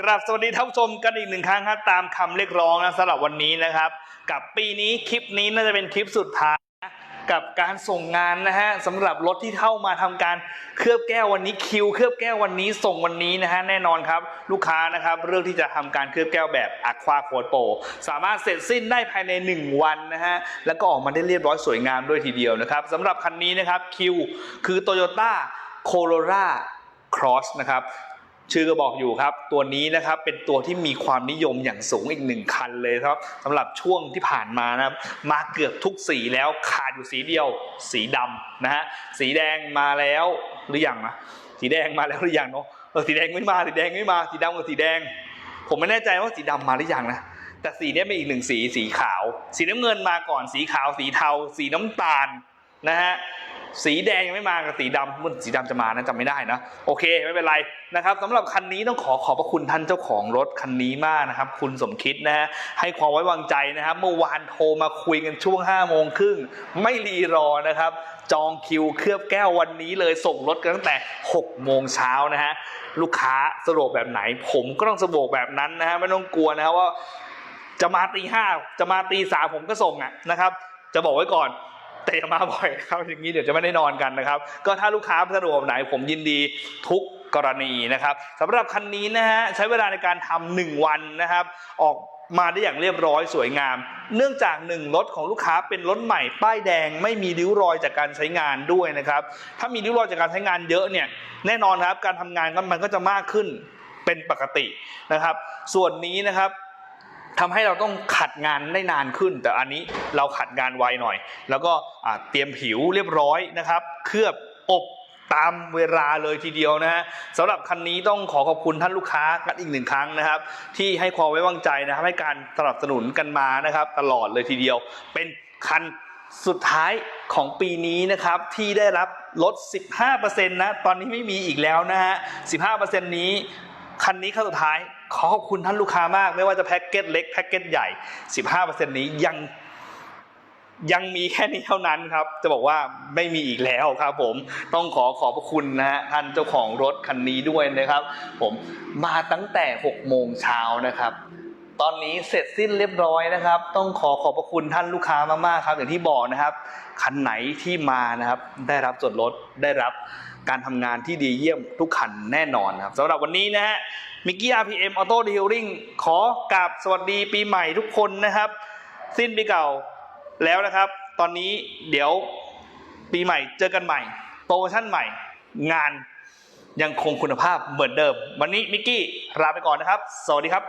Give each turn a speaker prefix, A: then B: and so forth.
A: กราบสวัสดีท่านผู้ชมกันอีกหนึ่งครั้งครับตามคำเรียกร้องนะสำหรับวันนี้นะครับ กับปีนี้คลิปนี้น่าจะเป็นคลิปสุดท้ายนะกับการส่งงานนะฮะสำหรับรถที่เข้ามาทำการเคลือบแก้ววันนี้คิว เคลือบแก้ววันนี้ส่งวันนี้นะฮะแน่นอนครับ ลูกค้านะครับเรื่องที่จะทำการเคลือบแก้วแบบอะควาโคดโปสามารถเสร็จสิ้นได้ภายใน 1 วันนะฮะแล้วก็ออกมาได้เรียบร้อยสวยงามด้วยทีเดียวนะครับสำหรับคันนี้นะครับคิวคือ Toyota Corolla Cross นะครับ ชื่อก็บอกอยู่ครับ ตัวนี้นะครับเป็นตัวที่มีความนิยมอย่างสูงอีกหนึ่งคันเลยครับสำหรับช่วงที่ผ่านมานะครับมาเกือบทุกสีแล้วขาดอยู่สีเดียว สีดำนะฮะสีแดงมาแล้วหรือยังนะสีแดงมาแล้วหรือยังเนาะเออสีแดงไม่มาสีแดงไม่มาสีดำกับสีแดง ผมไม่แน่ใจว่าสีดำมาหรือยังนะแต่สีนี้เป็นอีกหนึ่งสีสีขาว สีน้ำเงินมาก่อนสีขาวสีเทา สีน้ำตาลนะฮะ สีแดงยังไม่มากับสีดำมันสีดำจะมานะจำไม่ได้นะโอเคไม่เป็นไรนะครับสำหรับคันนี้ต้องขอขอบพระคุณท่านเจ้าของรถคันนี้มากนะครับ คุณสมคิดนะฮะให้ความไว้วางใจนะครับ เมื่อวานโทรมาคุยกันช่วง5้าโมงครึ่งไม่รีรอนะครับ จองคิวเคลือบแก้ววันนี้เลยส่งรถกันตั้งแต่6โมงเช้านะฮะลูกค้าสะดวกแบบไหน ผมก็ต้องสะดวกแบบนั้นนะฮะไม่ต้องกลัวนะครับว่าจะมาตีห้าจะมาตีสามผมก็ส่งอะนะครับ จะบอกไว้ก่อน แต่อย่ามาบ่อยครับอย่างนี้เดี๋ยวจะไม่ได้นอนกันนะครับ ก็ถ้าลูกค้าสะดวกไหนผมยินดีทุกกรณีนะครับสำหรับคันนี้นะฮะใช้เวลาในการทำหนึ่งวันนะครับ ออกมาได้อย่างเรียบร้อยสวยงาม เนื่องจากหนึ่งรถของลูกค้าเป็นรถใหม่ป้ายแดงไม่มีริ้วรอยจากการใช้งานด้วยนะครับ ถ้ามีริ้วรอยจากการใช้งานเยอะเนี่ยแน่นอนครับการทำงานมันก็จะมากขึ้นเป็นปกตินะครับ ส่วนนี้นะครับ ทำให้เราต้องขัดงานได้นานขึ้น แต่อันนี้เราขัดงานไวหน่อย แล้วก็เตรียมผิวเรียบร้อยนะครับ เคลือบอบตามเวลาเลยทีเดียวนะฮะสำหรับคันนี้ต้องขอขอบคุณท่านลูกค้ากันอีกหนึ่งครั้งนะครับ ที่ให้ความไว้วางใจนะครับให้การสนับสนุนกันมานะครับ ตลอดเลยทีเดียว เป็นคันสุดท้ายของปีนี้นะครับที่ได้รับลด 15%นะ ตอนนี้ไม่มีอีกแล้วนะฮะ 15%นี้ คันนี้คันสุดท้ายขอขอบคุณท่านลูกค้ามาก ไม่ว่าจะแพ็กเกจเล็กแพ็กเกจใหญ่ 15%นี้ยังยังมีแค่นี้เท่านั้นครับ จะบอกว่าไม่มีอีกแล้วครับ ผมต้องขอขอบพระคุณนะฮะท่านเจ้าของรถคันนี้ด้วยนะครับ ผมมาตั้งแต่6โมงเช้านะครับ ตอนนี้เสร็จสิ้นเรียบร้อยนะครับ ต้องขอขอบพระคุณท่านลูกค้ามากๆครับอย่างที่บอกนะครับคันไหนที่มานะครับ ได้รับส่วนลดได้รับการทำงานที่ดีเยี่ยมทุกคันแน่นอนครับสำหรับวันนี้นะฮะมิกกี้ RPM Auto Detailing ขอกราบสวัสดีปีใหม่ทุกคนนะครับ สิ้นปีเก่าแล้วนะครับ ตอนนี้เดี๋ยวปีใหม่เจอกันใหม่ โปรโมชั่นใหม่งานยังคงคุณภาพเหมือนเดิม วันนี้มิกกี้ลาไปก่อนนะครับ สวัสดีครับ